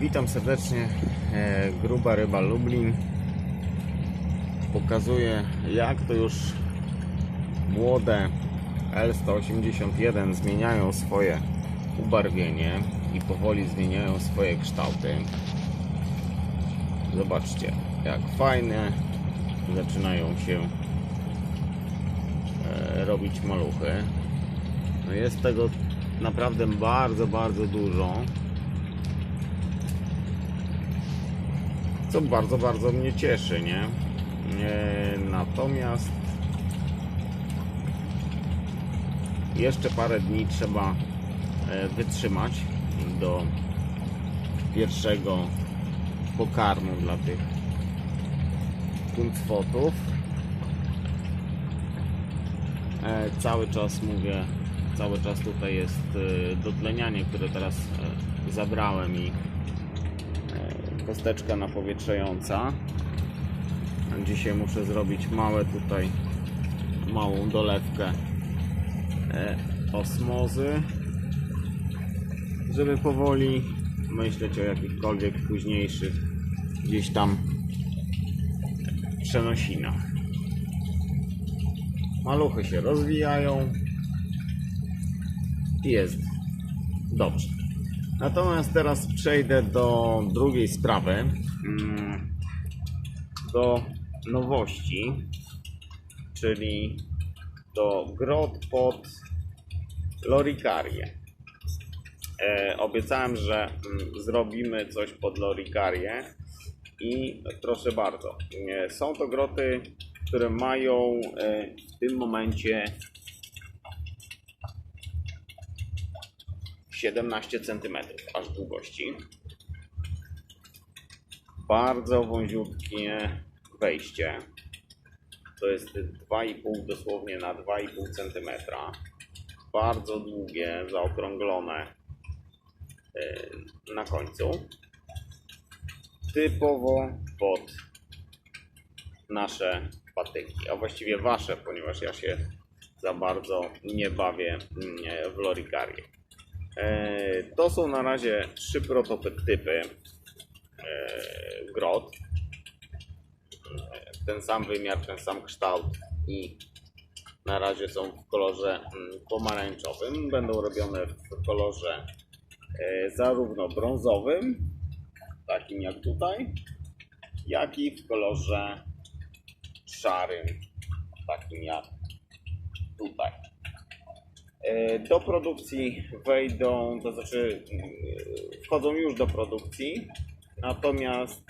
Witam serdecznie, e, Gruba Ryba Lublin. Pokazuję jak to już młode L181 zmieniają swoje ubarwienie i powoli zmieniają swoje kształty. Zobaczcie jak fajne zaczynają się e, robić maluchy. No jest tego naprawdę bardzo, bardzo dużo co bardzo, bardzo mnie cieszy, nie? E, Natomiast jeszcze parę dni trzeba e, wytrzymać do pierwszego pokarmu dla tych kuncwotów. E, Cały czas mówię, cały czas tutaj jest dotlenianie, które teraz zabrałem i kosteczka napowietrzająca. Dzisiaj muszę zrobić małe tutaj, małą dolewkę e, osmozy, żeby powoli myśleć o jakichkolwiek późniejszych gdzieś tam przenosinach. Maluchy się rozwijają i jest dobrze. Natomiast teraz przejdę do drugiej sprawy, mm, do nowości, czyli do grot pod lorikarię. E, obiecałem, że mm, zrobimy coś pod lorikarię i proszę bardzo, e, są to groty, które mają e, w tym momencie 17 cm aż długości. Bardzo wąziutkie wejście. To jest 2,5 dosłownie na 2,5 cm. Bardzo długie, zaokrąglone yy, na końcu. Typowo pod nasze patyki, a właściwie wasze, ponieważ ja się za bardzo nie bawię mm, w lorikarię. E, To są na razie trzy prototypy e, grot. E, Ten sam wymiar, ten sam kształt i na razie są w kolorze mm, pomarańczowym. Będą robione w kolorze zarówno brązowym, takim jak tutaj, jak i w kolorze szarym, takim jak tutaj. E, Do produkcji wejdą, to znaczy mm, wchodzą już do produkcji, natomiast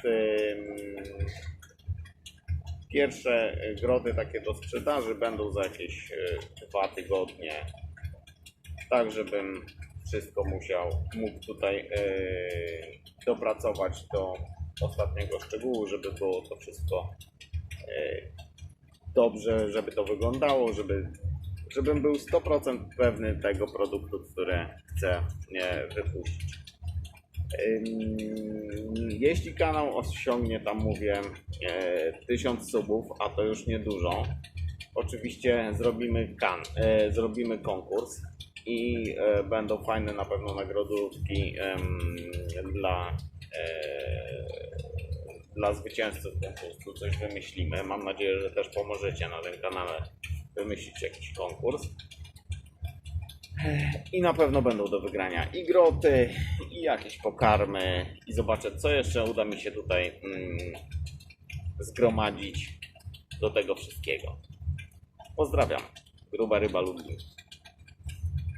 pierwsze groty takie do sprzedaży będą za jakieś e, dwa tygodnie, tak żebym wszystko musiał, mógł tutaj e, dopracować do ostatniego szczegółu, żeby było to wszystko e, dobrze, żeby to wyglądało, żeby żebym był 100% pewny tego produktu, który chcę e, wypuścić. Jeśli kanał osiągnie tam mówię e, 1000 subów, a to już niedużo, oczywiście zrobimy, kan, e, zrobimy konkurs i e, będą fajne na pewno nagrodówki dla, e, dla zwycięzców konkursu. Coś wymyślimy. Mam nadzieję, że też pomożecie na tym kanale wymyślić jakiś konkurs. I na pewno będą do wygrania i groty, i jakieś pokarmy. I zobaczę, co jeszcze uda mi się tutaj mm, zgromadzić do tego wszystkiego. Pozdrawiam. Gruba ryba Lublin.